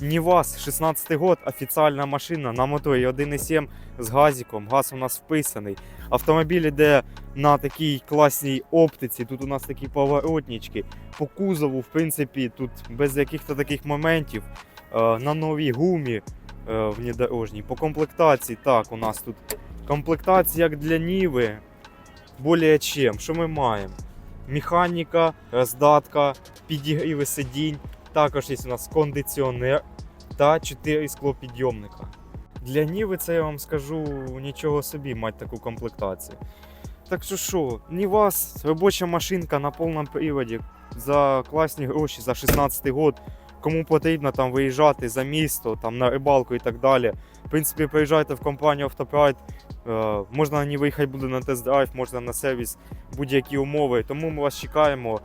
Нівас, 16 год, офіційна машина на моторі 1.7 з газиком. Газ у нас вписаний. Автомобіль іде на такій класній оптиці. Тут у нас такі поворотнички. По кузову, в принципі, тут без яких-то таких моментів. Е, На новій гумі е, внедорожній. По комплектації, так, у нас тут комплектація як для Ніви. Более чим. Що ми маємо? Механіка, роздатка, підігріви сидінь. Також є у нас кондиціонер та 4 склопідйомника. Для Ніви це я вам скажу нічого собі мати таку комплектацію. Так що що, Нівас, робоча машинка на повному приводі за класні гроші, за 16 год. Кому потрібно там виїжджати за місто, там на рибалку і так далі. В принципі, приїжджайте в компанію Автопрайд. Е, можна на ній виїхати буде на тест-драйв, можна на сервіс будь-які умови. Тому ми вас чекаємо.